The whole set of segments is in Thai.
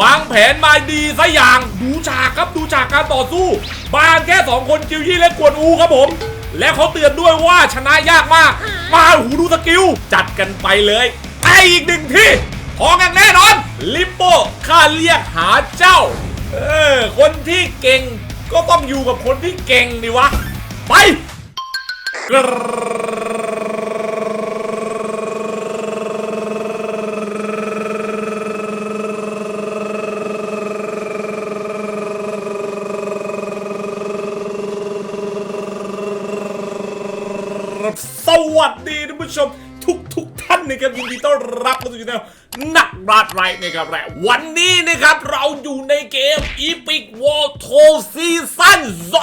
วางแผนมาดีซะอย่างดูฉากครับดูฉากการต่อสู้ บานแค่สองคนจิวยี่และกวนอูครับผม และเขาเตือนด้วยว่าชนะยากมาก มาหูดูสกิล จัดกันไปเลยไออีกหนึ่งที่ทองอย่างแน่นอน ลิปโป้ข้าเรียกหาเจ้า เออ คนที่เก่งก็ต้องอยู่กับคนที่เก่งดิวะ ไป สวัสดีท่านผู้ชมทุกทุกๆท่านนะครับยินดีต้อนรับเข้าสู่ช่องนักบาดไรนะครับและวันนี้นะครับเราอยู่ในเกม Epic War 2 Season 3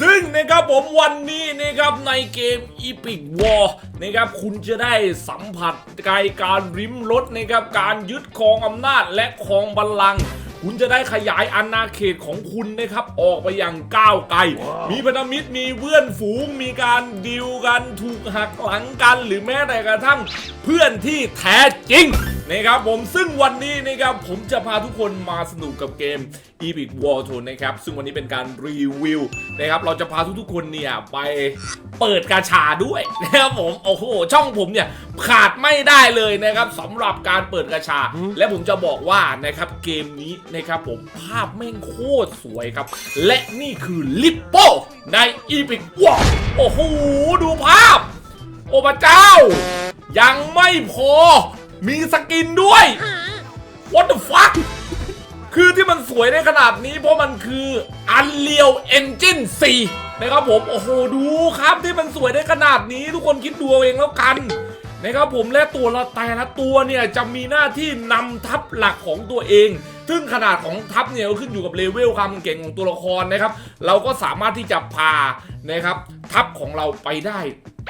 ซึ่งนะครับผมวันนี้นะครับในเกม Epic War นะครับคุณจะได้สัมผัสกายการริมรถนะครับการยึดครองอำนาจและครองบัลลังก์ คุณจะได้ขยายอาณาเขตของคุณนะครับ ออกไปอย่างก้าวไกล มีพันธมิตรมีเพื่อนฝูง มีการดิวกัน ถูกหักหลังกัน หรือแม้แต่กระทั่งเพื่อนที่แท้จริง นะครับผมซึ่งวันนี้นะครับผมจะพาทุกคนมาสนุกกับเกม Epic War 2นะครับซึ่งวันนี้เป็นการรีวิวนะครับเราจะพาทุกๆคนเนี่ยไปเปิดกาชาด้วยนะครับผมโอ้โหช่องผมเนี่ยขาดไม่ได้เลยนะครับสำหรับการเปิดกาชา และผมจะบอกว่านะครับเกมนี้นะครับผมภาพแม่งโคตรสวยครับ และนี่คือลิปโป้ใน Epic War โอ้โหดูภาพ โอ้พระเจ้า ยังไม่พอ มีสกินด้วย What the fuck คือที่มันสวยได้ขนาดนี้เพราะมันคือ Unreal Engine 4 นะครับผม โอ้โห ดูครับที่มันสวยได้ขนาดนี้ ทุกคนคิดดูเอาเองแล้วกันนะครับผมและตัวละแต่ละตัวเนี่ยจะมีหน้าที่นำทัพหลักของตัวเอง ซึ่งขนาดของทัพเนี่ยก็ขึ้นอยู่กับเลเวลความเก่งของตัวละครนะครับ เราก็สามารถที่จะพานะครับทัพของเราไปได้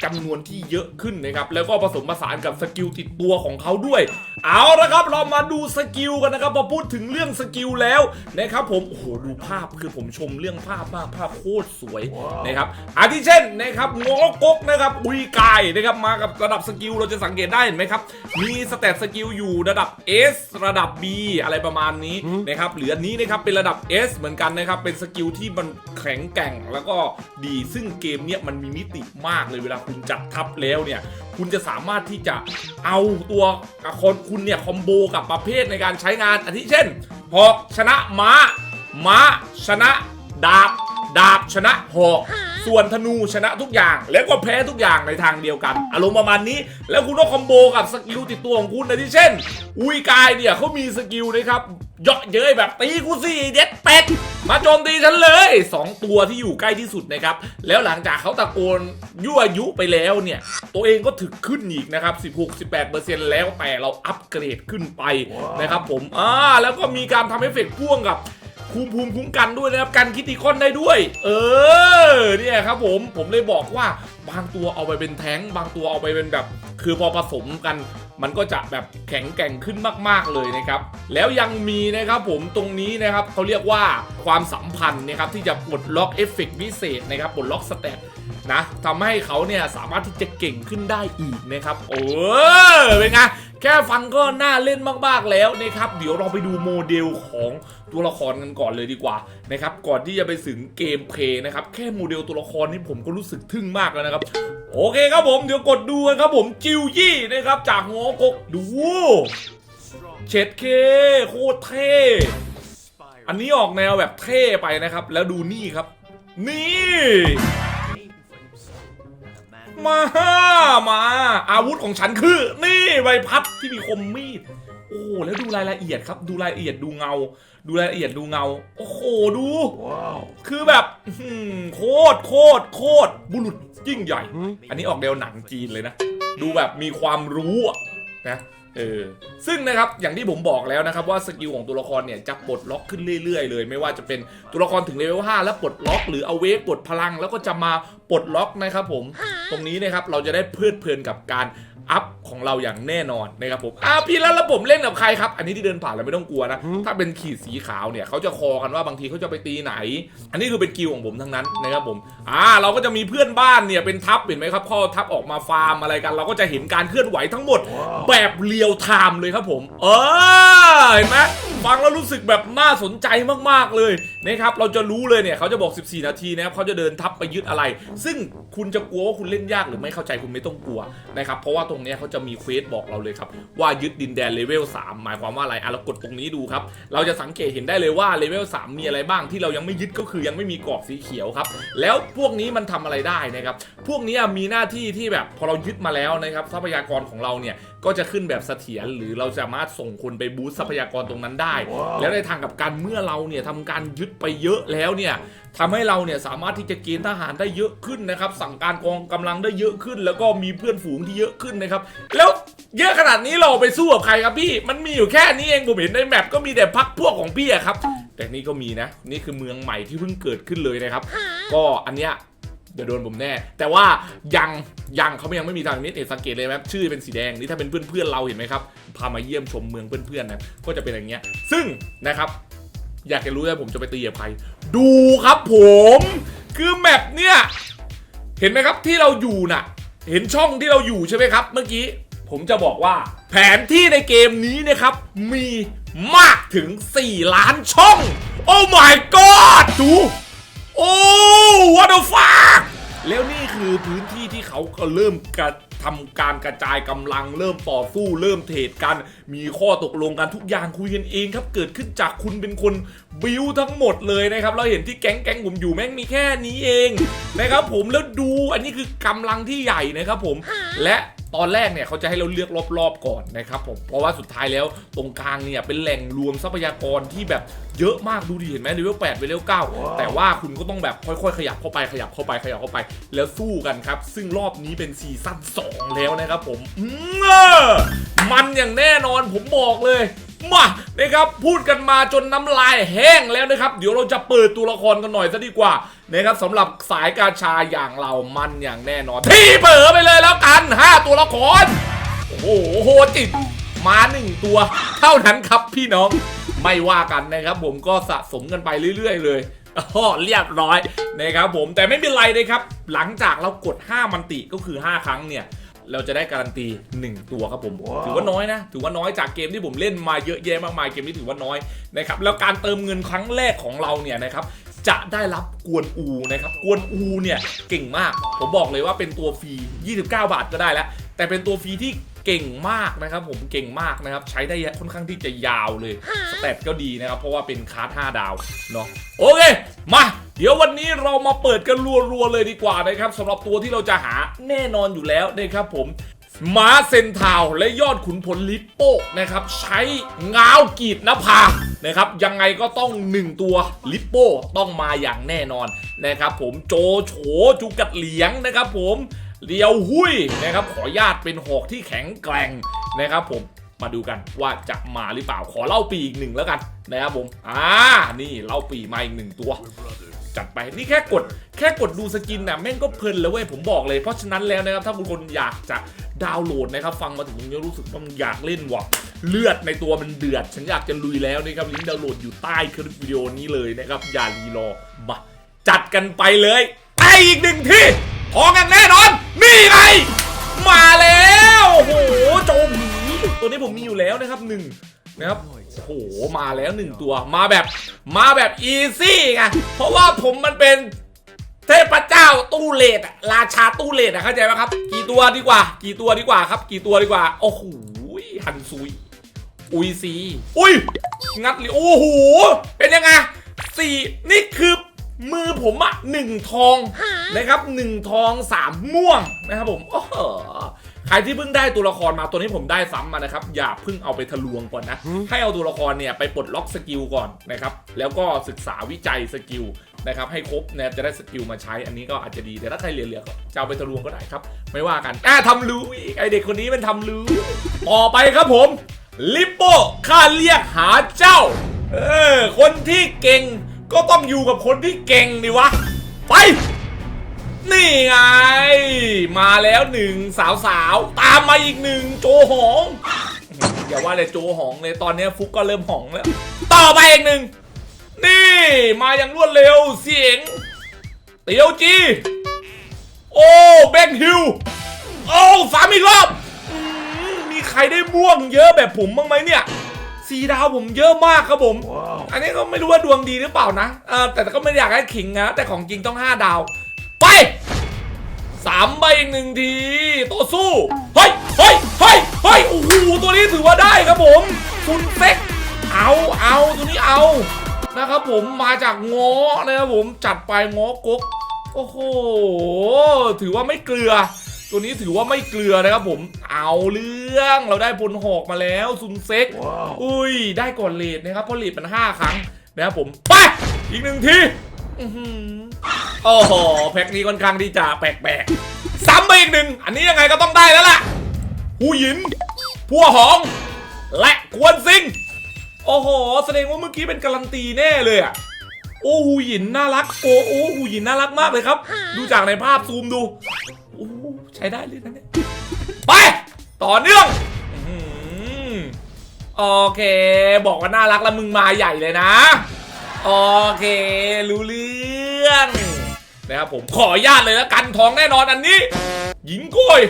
จำนวนที่เยอะขึ้นนะครับ แล้วก็ผสมผสานกับสกิลติดตัวของเขาด้วย เอาละครับเรามาดูสกิลกันนะครับพอพูดถึงเรื่องสกิลแล้วนะครับผมโอ้โหดูภาพคือผมชมเรื่องภาพมากภาพโคตรสวยนะครับอาทิเช่นนะครับงอกกนะครับอุยกายนะครับมากับระดับสกิลเราจะสังเกตได้เห็นไหมครับมีสเตตสกิลอยู่ระดับ S ระดับ B อะไรประมาณนี้นะครับเหลืออนนี้นะครับเป็นระดับ S เหมือนกันนะครับเป็นสกิลที่มันแข็งแกร่งแล้วก็ดีซึ่งเกมเนี้ยมันมีมิติมากเลยเวลาคุณจัดทัพแล้วเนี่ย คุณจะสามารถที่จะเอาตัวคนคุณเนี่ยคอมโบกับประเภทในการใช้งานอาทิเช่น หอกชนะม้า ม้าชนะ ดาบ ดาบชนะหอก ส่วนธนูชนะทุกอย่าง แล้วก็แพ้ทุกอย่างในทางเดียวกัน อารมณ์ประมาณนี้ แล้วคุณก็คอมโบกับสกิลติดตัวของคุณอาทิเช่น อุยกายเนี่ยเขามีสกิลนะครับเยาะเย้ยแบบตีกูสิเด็ดเป็ดมาโจมตีฉันเลย 2 ตัวที่อยู่ใกล้ที่สุดนะครับ แล้วหลังจากเขาตะโกนยั่วยุไปแล้วเนี่ย ตัวเองก็ถึกขึ้นอีกนะครับ 16-18%แล้วแต่เราอัปเกรดขึ้นไปนะครับผมอ่าแล้วก็มีการทำเอฟเฟกต์พ่วงกับ ภูมภูมิคุ้มกันด้วยนะครับกันคิติคอนได้ด้วย เออเนี่ยครับผมผมเลยบอกว่าบางตัวเอาไปเป็นแท้ง บางตัวเอาไปเป็นแบบ คือพอผสมกันมันก็จะแบบแข็งแกร่งขึ้นมากๆเลยนะครับ แล้วยังมีนะครับผมตรงนี้นะครับเขาเรียกว่าความสัมพันธ์นะครับที่จะปลดล็อกเอฟเฟกต์พิเศษนะครับปลดล็อกสเตตนะทำให้เขาเนี่ยสามารถที่จะเก่งขึ้นได้อีกนะครับ โอ้เป็นไง แค่ฟังก็น่าเล่นมากๆแล้วนะครับ เดี๋ยวเราไปดูโมเดลของตัวละครกันก่อนเลยดีกว่านะครับ ก่อนที่จะไปถึงเกมเพลย์นะครับ แค่โมเดลตัวละครนี่ผมก็รู้สึกทึ่งมากแล้วนะครับ โอเคครับผม เดี๋ยวกดดูกันครับผมจิวยี่นะครับ จากงอกกดูเช็ดเคโคตรเท่ อันนี้ออกแนวแบบเท่ไปนะครับ แล้วดูนี่ครับ นี่ มามา อาวุธของฉันคือ นี่ใบพัดที่มีคมมีด โอ้โหแล้วดูรายละเอียดครับ ดูรายละเอียดดูเงา ดูรายละเอียดดูเงา โอ้โหดูคือแบบอื้อหือโคตรโคตรโคตรบุรุษยิ่งใหญ่ อันนี้ออกแนวหนังจีนเลยนะ ดูแบบมีความรู้อะนะ เออซึ่งนะครับอย่างที่ผมบอกแล้วนะครับว่าสกิลของตัวละครเนี่ยจะปลดล็อกขึ้นเรื่อยๆเลย ไม่ว่าจะเป็นตัวละครถึงเลเวล5แล้วปลดล็อกหรือเอาเวฟปลดพลังแล้วก็จะมาปลดล็อกนะครับผมตรงนี้นะครับเราจะได้เพลิดเพลินกับการ อัพของเราอย่างแน่นอนนะครับผมอ่าพี่แล้วแล้วผมเล่นกับใครครับ อันนี้ที่เดินผ่านเราไม่ต้องกลัวนะ ถ้าเป็นขีดสีขาวเนี่ยเขาจะคอกันว่าบางทีเขาจะไปตีไหน อันนี้คือเป็นกิลของผมทั้งนั้นนะครับผมอ่าเราก็จะมีเพื่อนบ้านเนี่ยเป็นทัพเห็นไหมครับข้อทัพออกมาฟาร์มอะไรกัน เราก็จะเห็นการเคลื่อนไหวทั้งหมด แบบเรียลไทม์เลยครับผม เออเห็นไหม ฟังแล้วรู้สึกแบบน่าสนใจมากๆเลยนะครับเราจะรู้เลยเนี่ยเขาจะบอก 14 นาทีนะครับเขาจะเดินทัพไปยึดอะไร ซึ่งคุณจะกลัวว่าคุณเล่นยากหรือไม่เข้าใจคุณไม่ต้องกลัวนะครับเพราะว่าตรงนี้เขาจะมีเควสบอกเราเลยครับว่ายึดดินแดนเลเวล3หมายความว่าอะไรอะเรากดตรงนี้ดูครับเราจะสังเกตเห็นได้เลยว่าเลเวล3มีอะไรบ้างที่เรายังไม่ยึดก็คือยังไม่มีกรอบสีเขียวครับแล้วพวกนี้มันทำอะไรได้นะครับพวกนี้มีหน้าที่ที่แบบพอเรายึดมาแล้วนะครับทรัพยากรของเราเนี่ยก็จะขึ้นแบบเสถียรหรือเราสามารถส่งคนไปบูสทรัพยากรตรงนั้นได้แล้วในทางกับการเมื่อเราเนี่ยทำการยึดไปเยอะแล้วเนี่ยทำให้เราเนี่ยสามารถที่จะเกณฑ์ทหารได้เยอะขึ้นนะครับ สั่งการกองกำลังได้เยอะขึ้น แล้วก็มีเพื่อนฝูงที่เยอะขึ้นนะครับ แล้วเยอะขนาดนี้เราไปสู้กับใครครับพี่ มันมีอยู่แค่นี้เองผมเห็นในแมปก็มีแต่พักพวกของพี่อะครับ แต่นี่ก็มีนะ นี่คือเมืองใหม่ที่เพิ่งเกิดขึ้นเลยนะครับ ก็อันเนี้ยเดี๋ยวโดนผมแน่ แต่ว่ายังยังเขายังไม่มีทางนี้เอสังเกตเลยไหมชื่อเป็นสีแดงนี่ถ้าเป็นเพื่อนๆเราเห็นไหมครับพามาเยี่ยมชมเมืองเพื่อนๆนะก็จะเป็นอย่างเงี้ย ซึ่งนะครับ อยากจะรู้ว่าผมจะไปตีกับใครดูครับผม คือแมปเนี่ยเห็นไหมครับที่เราอยู่น่ะ เห็นช่องที่เราอยู่ใช่ไหมครับ เมื่อกี้ผมจะบอกว่า แผนที่ในเกมนี้นะครับ มีมากถึง 4 ล้านช่อง โอ้ my god ดู โอ้ what the fuck แล้วนี่คือพื้นที่ที่เขาก็เริ่มกระทำการกระจายกำลังเริ่มต่อสู้เริ่มเทรดกัน มีข้อตกลงกันทุกอย่างคุยกันเองครับ เกิดขึ้นจากคุณเป็นคนบิวทั้งหมดเลยนะครับ เราเห็นที่แก๊งแก๊งผมอยู่แม่งมีแค่นี้เองนะครับผมแล้วดูอันนี้คือกำลังที่ใหญ่นะครับผมและ ตอนแรกเนี่ยเขาจะให้เราเลือกรอบๆก่อนนะครับผมเพราะว่าสุดท้ายแล้วตรงกลางเนี่ยเป็นแหล่งรวมทรัพยากรที่แบบเยอะมากดูดิเห็นไหมเลเวล8เลเวล9แต่ว่าคุณก็ต้องแบบค่อยๆ ขยับเข้าไปขยับเข้าไปขยับเข้าไป แล้วสู้กันครับ ซึ่งรอบนี้เป็นซีซั่น2แล้วนะครับผมอืมเออมันอย่างแน่นอนผมบอกเลย มานะครับพูดกันมาจนน้ำลายแห้งแล้วนะครับ เดี๋ยวเราจะเปิดตัวละครกันหน่อยซะดีกว่านะครับสำหรับสายกาชาอย่างเรามันอย่างแน่นอน ที่เปิดไปเลยแล้วกัน 5 ตัวละคร โอ้โหโหจิตมาหนึ่งตัว เท่านั้นครับพี่น้องไม่ว่ากันนะครับ ผมก็สะสมกันไปเรื่อย ๆ เลยอ้อเรียบร้อยนะครับผมแต่ไม่เป็นไรนะครับ หลังจากเรากด 5 มันติก็คือ 5 ครั้งเนี่ย เราจะได้การันตี 1 ตัวครับผมถือว่าน้อยนะ ถือว่าน้อยจากเกมที่ผมเล่นมาเยอะแยะมากมายเกมนี้ถือว่าน้อยนะครับแล้วการเติมเงินครั้งแรกของเราเนี่ยนะครับจะได้รับกวนอูนะครับกวนอูเนี่ยเก่งมาก ผมบอกเลยว่าเป็นตัวฟรี 29 บาทก็ได้แล้ว แต่เป็นตัวฟรีที่เก่งมากนะครับผมเก่งมากนะครับ ใช้ได้ค่อนข้างที่จะยาวเลย สเตตก็ดีนะครับ เพราะว่าเป็นคาร์ด5ดาวเนาะโอเค มา เดี๋ยววันนี้เรามาเปิดกันรัวๆเลยดีกว่านะครับสำหรับตัวที่เราจะหาแน่นอนอยู่แล้วนะครับผมม้าเซนทาวและยอดขุนพลลิปโป้นะครับ ใช้ง้าวกรีดน้าผานะครับ ยังไงก็ต้อง1ตัวลิปโป้ต้องมาอย่างแน่นอนนะครับผมโจโฉจุกัดเหลียงนะครับผมเลียวหุยนะครับ ขอญาตเป็นหอกที่แข็งแกร่งนะครับผมมาดูกันว่าจะมาหรือเปล่าขอเล่าปีอีกหนึ่งแล้วกันนะครับผมอ่านี่เล่าปีมาอีกหนึ่งตัว จัดไปนี่แค่กดแค่กดดูสกินน่ะแม่งก็เพลินแล้วเว้ยผมบอกเลยเพราะฉะนั้นแล้วนะครับถ้าคุณคนอยากจะดาวน์โหลดนะครับฟังมาถึงตรงนี้รู้สึกว่ามันอยากเล่นว่ะเลือดในตัวมันเดือด ฉันอยากจะลุยแล้วนะครับลิงก์ดาวน์โหลดอยู่ใต้คลิปวิดีโอนี้เลยนะครับอย่ารีรอมาจัดกันไปเลยไออีกหนึ่งที่พอกันแน่นอนนี่ไงมาแล้วโอ้โหโจมีตัวนี้ผมมีอยู่แล้วนะครับหนึ่ง นะครับโอ้โหมาแล้วหนึ่งตัวมาแบบมาแบบอีซี่ไงเพราะว่าผมมันเป็นเทพเจ้าตู้เลดอะราชาตู้เลดอะเข้าใจไหมครับ กี่ตัวดีกว่า กี่ตัวดีกว่าครับ กี่ตัวดีกว่าโอ้โหฮันซุยอุยซีอุ้ยงัดเลยโอ้โหเป็นยังไงสี่นี่คือมือผมอะหนึ่งทองนะครับหนึ่งทองสามม่วงนะครับผมโอ้โห ใครที่เพิ่งได้ตัวละครมาตัวนี้ผมได้ซ้ำมานะครับ อย่าเพิ่งเอาไปทะลวงก่อนนะ ให้เอาตัวละครเนี่ยไปปลดล็อกสกิลก่อนนะครับ แล้วก็ศึกษาวิจัยสกิลนะครับให้ครบนะครับจะได้สกิลมาใช้อันนี้ก็อาจจะดี แต่ถ้าใครเหลือๆก็จะเอาไปทะลวงก็ได้ครับ ไม่ว่ากันอ่าทำรู้อีกไอเด็กคนนี้มันทำรู้ต่อไปครับผมลิปโป้ข้าเรียกหาเจ้า เออ คนที่เก่งก็ต้องอยู่กับคนที่เก่งดิวะ ไป นี่ไง มาแล้วหนึ่งสาวสาวตามมาอีกหนึ่งโจหองอย่าว่าแต่โจหองเลยตอนนี้ฟุกก็เริ่มหองแล้ว ต่อไปอีกหนึ่งนี่ มาอย่างรวดเร็วเสียง เตียวจี โอ้แบงฮิวโอ้สามอีกรอบมีใครได้ม่วงเยอะแบบผมบ้างไหมเนี่ยสีดาวผมเยอะมากครับผม อันนี้ก็ไม่รู้ว่าดวงดีหรือเปล่านะแต่ก็ไม่อยากให้ขิงนะ แต่ของจริงต้อง 5 ดาว ไป สามใบอีกหนึ่งทีต่อสู้เฮ้ยเฮ้ยเฮ้ยเฮ้ยโอ้โหตัวนี้ถือว่าได้ครับผมซุนเซ็กเอาเอาตัวนี้เอานะครับผมมาจากง้อนะครับผมจัดไปง้อกกโอ้โหถือว่าไม่เกลือ ตัวนี้ถือว่าไม่เกลือนะครับผมเอาเรื่องเราได้พลหอกมาแล้วซุนเซ็กอุ้ยได้ก่อนเลดนะครับเพราะเลดมัน5ครั้งนะครับผมไปอีกหนึ่งทีอื้อหือ โอ้โหแพ็คนี้ค่อนข้างที่จะแปลกๆ ซ้ำไปอีกหนึ่ง อันนี้ยังไงก็ต้องได้แล้วล่ะ หูหยินพัวหอง และกวนซิง โอ้โห แสดงว่าเมื่อกี้เป็นการันตีแน่เลยอะโอ้หูหยินน่ารักโอ้โอ้หูหยินน่ารักมากเลยครับ ดูจากในภาพซูมดู โอ้ใช้ได้เลยนะเนี่ย ไป ต่อเนื่องอโอเค บอกว่าน่ารักแล้วมึงมาใหญ่เลยนะ โอเค รู้เรื่องนะครับผมขออนุญาตเลยแล้วกันทองแน่นอนอันนี้ หญิงก้อย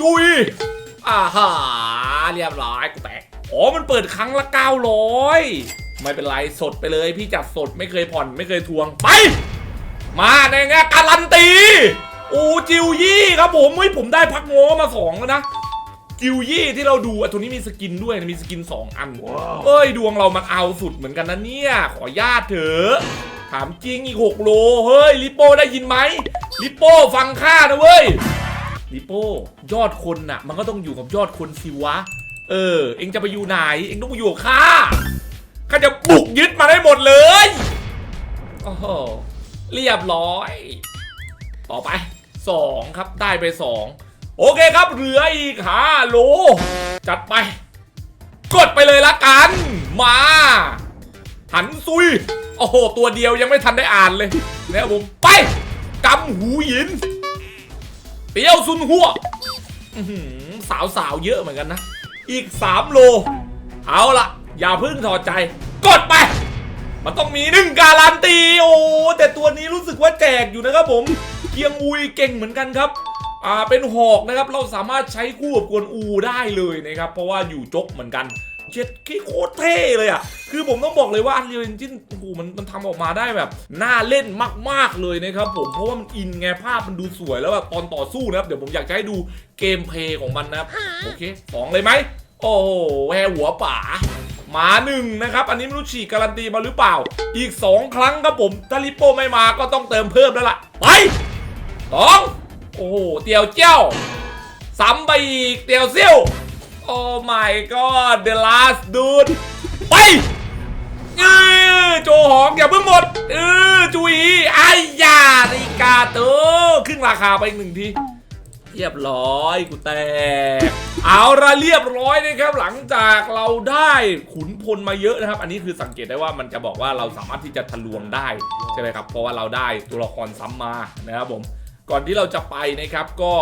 จุยอ่าฮะเรียบร้อยกูแตกอ๋อมันเปิดครั้งละ900 ไม่เป็นไรสดไปเลย พี่จัดสดไม่เคยผ่อนไม่เคยทวงไป มาในงานการันตีอูจิวยี่ครับผมเฮ้ยผมได้พักง้อมาสองแล้วนะ จิวยี่ที่เราดูอะตัวนี้มีสกินด้วยนะมีสกิน 2 อัน เอ้ย ดวงเรามันเอาสุดเหมือนกันนะเนี่ย ขอญาตเถอะถามจริงอีก 6 โล เฮ้ย ลิปโป้ได้ยินไหมลิปโป้ฟังข้านะเว้ยลิปโป้ยอดคนน่ะ มันก็ต้องอยู่กับยอดคนสิวะ เออ เอ็งจะไปอยู่ไหน เอ็งต้องไปอยู่กับข้าข้าจะบุกยึดมาได้หมดเลยโอ้โหเรียบร้อย ต่อไป 2 ครับได้ไป 2 โอเคครับเหลืออีกห้าโล จัดไป กดไปเลยละกัน มา หันซุย โอ้โห ตัวเดียวยังไม่ทันได้อ่านเลยนะครับผม ไปกำหูหยินเตียวซุนหัวสาวสาวเยอะเหมือนกันนะ อีก 3 โล เอาละอย่าเพิ่งถอดใจ กดไป มันต้องมีหนึ่งการันตี โอ้แต่ตัวนี้รู้สึกว่าแจกอยู่นะครับผม เกียงอุยเก่งเหมือนกันครับ อ่าเป็นหอกนะครับเราสามารถใช้คู่กับกวนอูได้เลยนะครับเพราะว่าอยู่จกเหมือนกันเจ็ดขี้โคตรเท่เลยอะ คือผมต้องบอกเลยว่า Unreal Engine โอ้โหมันมันทำออกมาได้แบบ น่าเล่นมาก ๆ เลยนะครับผม เพราะว่ามันอินไงภาพมันดูสวยแล้วแบบตอนต่อสู้นะครับ เดี๋ยวผมอยากจะให้ดูเกมเพลย์ของมันนะครับ โอเคสองเลยไหม โอ้โหแวหัวป่ามาหนึ่งนะครับ อันนี้ไม่รู้ฉีกการันตีมาหรือเปล่า อีก 2 ครั้งครับผมถ้าลิปโป้ไม่มาก็ต้องเติมเพิ่มแล้วล่ะ ไปสอง โอ้โห เตียวเจ้าซ้ำไปอีก เตียวซี่วโอ้ my god the last dude ไปเออโจหองอย่าเพิ่งหมดเออจุยไอ้ยาริกาโตครึ่งราคาไปอีกหนึ่งทีเรียบร้อยกูแตกเอาละเรียบร้อยนะครับ หลังจากเราได้ขุนพลมาเยอะนะครับ อันนี้คือสังเกตได้ว่ามันจะบอกว่าเราสามารถที่จะทะลวงได้ใช่ไหมครับ เพราะว่าเราได้ตัวละครซ้ำมานะครับผม ก่อนที่เราจะไปนะครับก็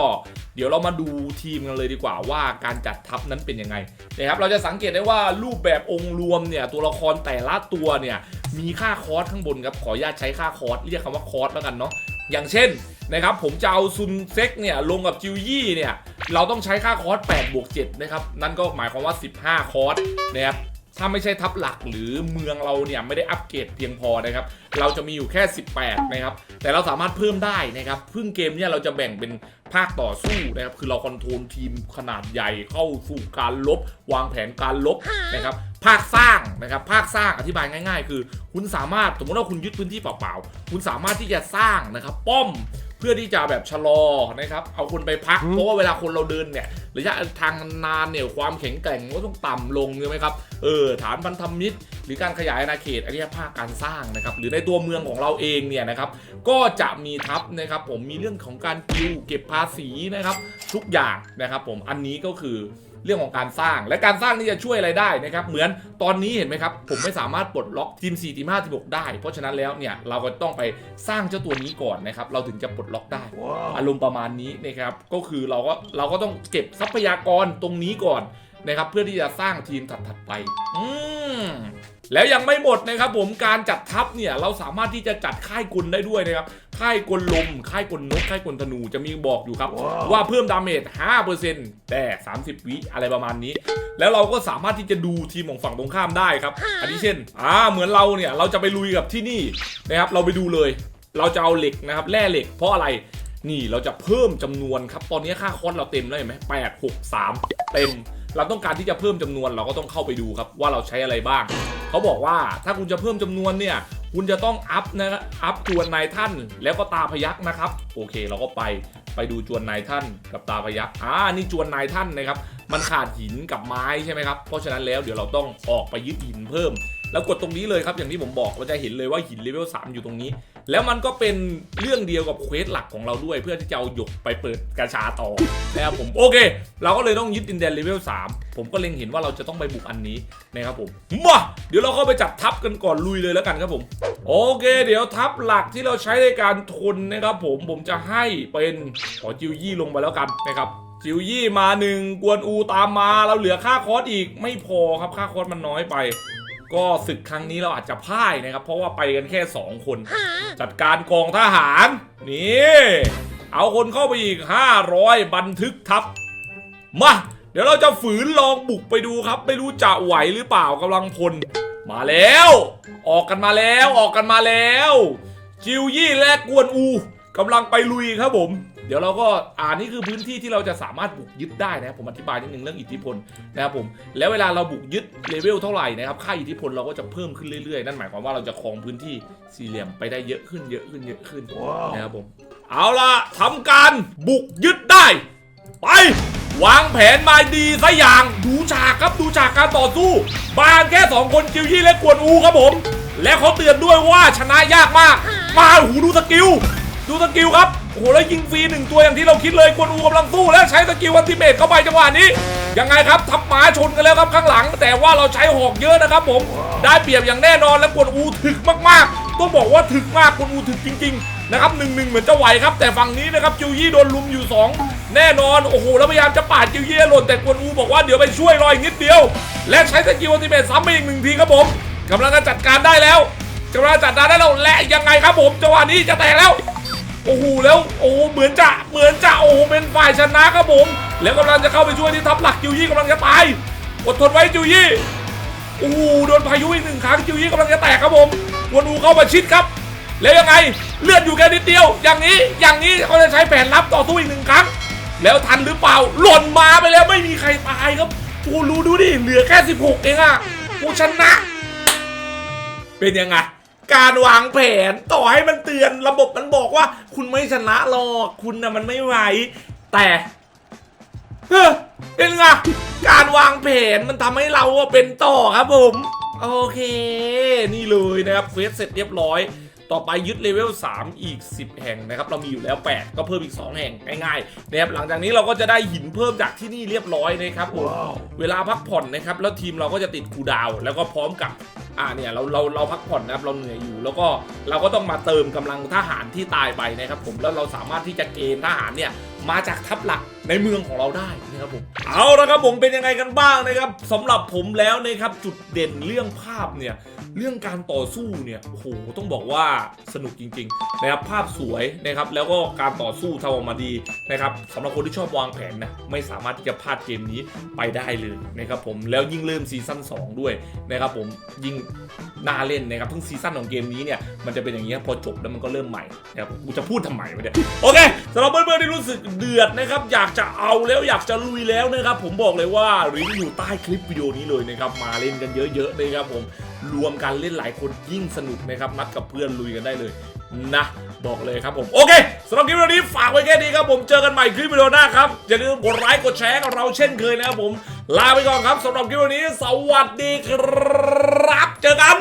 เดี๋ยวเรามาดูทีมกันเลยดีกว่าว่าการจัดทัพนั้นเป็นยังไงนะครับเราจะสังเกตได้ว่ารูปแบบองค์รวมเนี่ยตัวละครแต่ละตัวเนี่ยมีค่าคอร์สข้างบนครับขออนุญาตใช้ค่าคอร์สเรียกคำว่าคอร์สแล้วกันเนาะอย่างเช่นนะครับผมจะเอาซุนเซ็กเนี่ยลงกับจิวยี่เนี่ยเราต้องใช้ค่าคอร์ส8บวก7นะครับนั่นก็หมายความว่า 15 คอร์สนะครับ ถ้าไม่ใช่ทัพหลักหรือเมืองเราเนี่ยไม่ได้อัปเกรดเพียงพอนะครับ เราจะมีอยู่แค่ 18 นะครับ แต่เราสามารถเพิ่มได้นะครับพึ่งเกมเนี่ยเราจะแบ่งเป็นภาคต่อสู้นะครับ คือเราคอนโทรลทีมขนาดใหญ่เข้าสู่การลบ วางแผนการลบนะครับ ภาคสร้างนะครับ ภาคสร้างอธิบายง่าย ๆ คือ คุณสามารถสมมติว่าคุณยึดพื้นที่เปล่าๆ คุณสามารถที่จะสร้างนะครับ ป้อม พื่อที่จะแบบชะลอนะครับเอาคนไปพักเพราะว่าเวลาคนเราเดินเนี่ยระยะทางนานเนี่ยความแข็งแกร่งมันก็ต้องต่ำลงใช่ไหมครับเออฐานพันธมิตร หรือการขยายอาณาเขตอันนี้ภาคการสร้างนะครับหรือในตัวเมืองของเราเองเนี่ยนะครับก็จะมีทัพนะครับผมมีเรื่องของการกิวเก็บภาษีนะครับทุกอย่างนะครับผมอันนี้ก็คือ เรื่องของการสร้าง และการสร้างนี่จะช่วยอะไรได้นะครับเหมือนตอนนี้เห็นไหมครับผมไม่สามารถปลดล็อกทีม4ทีม5ทีม6ได้ เพราะฉะนั้นแล้วเนี่ยเราก็ต้องไปสร้างเจ้าตัวนี้ก่อนนะครับเราถึงจะปลดล็อกได้ อารมณ์ประมาณนี้นะครับก็คือเราก็เราก็ต้องเก็บทรัพยากรตรงนี้ก่อนนะครับเพื่อที่จะสร้างทีมถัดๆไป อืม แล้วยังไม่หมดนะครับผมการจัดทัพเนี่ยเราสามารถที่จะจัดค่ายกลได้ด้วยนะครับค่ายกลลม ค่ายกลนก ค่ายกลธนูจะมีบอกอยู่ครับ ว่าเพิ่มดาเมจ 5%แต่ 30 วิอะไรประมาณนี้ แล้วเราก็สามารถที่จะดูทีมของฝั่งตรงข้ามได้ครับอันนี้เช่นอ่าเหมือนเราเนี่ยเราจะไปลุยกับที่นี่นะครับเราไปดูเลย เราจะเอาเหล็กนะครับแร่เหล็กเพราะอะไรนี่เราจะเพิ่มจำนวนครับตอนนี้ค่าคอสเราเต็มแล้วเห็นไหมแปดหกสามเต็ม เราต้องการที่จะเพิ่มจำนวนเราก็ต้องเข้าไปดูครับว่าเราใช้อะไรบ้าง เขาบอกว่าถ้าคุณจะเพิ่มจำนวนเนี่ยคุณจะต้องอัพนะครับอัพจวนนายท่านแล้วก็ตาพยักนะครับ โอเคเราก็ไปไปดูจวนนายท่านกับตาพยักอ่านี่จวนนายท่านนะครับ มันขาดหินกับไม้ใช่ไหมครับ เพราะฉะนั้นแล้วเดี๋ยวเราต้องออกไปยึดหินเพิ่ม แล้วกดตรงนี้เลยครับอย่างที่ผมบอกเราจะเห็นเลยว่าหินเลเวล3อยู่ตรงนี้ แล้วมันก็เป็นเรื่องเดียวกับเควสหลักของเราด้วย เพื่อที่จะเอาหยกไปเปิดกระชาต่อนะครับผมโอเค เราก็เลยต้องยึดดินแดนเลเวล3ผมก็เล็งเห็นว่าเราจะต้องไปบุกอันนี้นะครับผมมาเดี๋ยวเราเข้าไปจัดทัพกันก่อนลุยเลยแล้วกันครับผมโอเค เดี๋ยวทัพหลักที่เราใช้ในการทุนนะครับผมผมจะให้เป็นขอจิวยี่ลงไปแล้วกันนะครับจิวยี่มาหนึ่งกวนอูตามมาเราเหลือค่าคอสอีกไม่พอครับค่าคอสมันน้อยไป ก็ศึกครั้งนี้เราอาจจะพ่ายนะครับ เพราะว่าไปกันแค่ 2 คน จัดการกองทหาร นี่ เอาคนเข้าไปอีก 500 บันทึกทัพ มา เดี๋ยวเราจะฝืนลองบุกไปดูครับ ไม่รู้จะไหวหรือเปล่ากำลังพล มาแล้ว ออกกันมาแล้วออกกันมาแล้ว จิวยี่และกวนอูกำลังไปลุยครับผม เดี๋ยวเราก็อ่านี่คือพื้นที่ที่เราจะสามารถบุกยึดได้นะครับผมอธิบายนิดนึงเรื่องอิทธิพลนะครับผมแล้วเวลาเราบุกยึดเลเวลเท่าไหร่นะครับค่าอิทธิพลเราก็จะเพิ่มขึ้นเรื่อยๆ นั่นหมายความว่าเราจะครองพื้นที่สี่เหลี่ยมไปได้เยอะขึ้นเยอะขึ้นเยอะขึ้นนะครับผมเอาละทำการบุกยึดได้ ไป วางแผนมาดีซะอย่างดูฉากครับดูฉากการต่อสู้บานแค่2คนจิวยี่และกวนอูครับผม และเขาเตือนด้วยว่าชนะยากมาก มาหูดูสกิลดูสกิลครับ โอ้โหแล้วยิงฟรีหนึ่งตัวอย่างที่เราคิดเลยกวนอูกำลังสู้และใช้สกิลวันติเมตเข้าไปจังหวะนี้ ยังไงครับทับหมาชนกันแล้วครับข้างหลัง แต่ว่าเราใช้หอกเยอะนะครับผมได้เปรียบอย่างแน่นอนและกวนอูถึกมากๆต้องบอกว่าถึกมากกวนอูถึกจริง ๆ นะครับหนึ่งหนึ่งเหมือนจะไหวครับ แต่ฝั่งนี้นะครับจิวยี่โดนลุมอยู่ 2 แน่นอนโอ้โหแล้วพยายามจะปาดจิวยี่ให้หล่นแต่กวนอูบอกว่าเดี๋ยวไปช่วยรออีกนิดเดียว และใช้สกิลอัลติเมทซ้ำไปอีกหนึ่งทีครับผมกำลังจะจัดการได้แล้วกำลังจัดการได้แล้วและยังไงครับผมจังหวะนี้จะแตกแล้ว โอ้โหแล้วโอ้เหมือนจะเหมือนจะโอ้เป็นฝ่ายชนะครับผม แล้วกำลังจะเข้าไปช่วยที่ทัพหลักจิวยี่กำลังจะตายอดทนไว้จิวยี่โอ้โหโดนพายุอีกหนึ่งครั้งจิวยี่กำลังจะแตกครับผมวนอูเข้ามาชิดครับ แล้วยังไงเลือดอยู่แค่นิดเดียว อย่างนี้อย่างนี้เขาจะใช้แผนลับต่อสู้อีกหนึ่งครั้ง แล้วทันหรือเปล่าหล่นมาไปแล้วไม่มีใครตายครับโอ้รู้ดูดิเหลือแค่ 16 เองอะกูชนะ เป็นยังไง การวางแผนต่อให้มันเตือนระบบมันบอกว่า คุณไม่ชนะหรอกคุณนะมันไม่ไหวแต่เฮ้อเป็นไงการวางแผนมันทำให้เราอะเป็นต่อครับผม โอเค นี่เลยนะครับเฟสเสร็จเรียบร้อย ต่อไปยึดเลเวล 3 อีก 10 แห่งนะครับ เรามีอยู่แล้ว 8 ก็เพิ่มอีก 2 แห่งง่ายๆนะครับหลังจากนี้เราก็จะได้หินเพิ่มจากที่นี่เรียบร้อยนะครับผมเวลาพักผ่อนนะครับ แล้วทีมเราก็จะติดคูลดาวน์แล้วก็พร้อมกับ อ่าเนี่ยเราเราเราพักผ่อนนะครับเราเหนื่อยอยู่ แล้วก็เราก็ต้องมาเติมกำลังทหารที่ตายไปนะครับผมแล้วเราสามารถที่จะเกณฑ์ทหารเนี่ยมาจากทัพหลักในเมืองของเราได้นะครับผมเอาละครับผมเป็นยังไงกันบ้างนะครับสำหรับผมแล้วนะครับจุดเด่นเรื่องภาพเนี่ย เรื่องการต่อสู้เนี่ยโอ้โหต้องบอกว่าสนุกจริงๆนะครับภาพสวยนะครับแล้วก็การต่อสู้ทำออกมาดีนะครับสำหรับคนที่ชอบวางแผนนะไม่สามารถที่จะพลาดเกมนี้ไปได้เลยนะครับผมแล้วยิ่งเริ่มซีซั่น2 ด้วยนะครับผมยิ่งน่าเล่นนะครับทั้งซีซั่นของเกมนี้เนี่ยมันจะเป็นอย่างนี้พอจบแล้วมันก็เริ่มใหม่นะครับกูจะพูดทำไมวะเนี่ยโอเคสำหรับเพื่อนๆที่รู้สึกเดือดนะครับอยากจะเอาแล้วอยากจะลุยแล้วนะครับผมบอกเลยว่าลิงก์อยู่ใต้คลิปวิดีโอนี้เลยนะครับมาเล่นกันเยอะๆนะครับผม รวมกันเล่นหลายคนยิ่งสนุกนะครับนัดกับเพื่อนลุยกันได้เลยนะบอกเลยครับผมโอเคสำหรับคลิปวิดีโอนี้ฝากไว้แค่นี้ครับผมเจอกันใหม่คลิปวิดีโอหน้าครับอย่าลืมกดไลค์กดแชร์กับเราเช่นเคยนะครับผมลาไปก่อนครับสำหรับคลิปวิดีโอนี้ สวัสดีครับ เจอกัน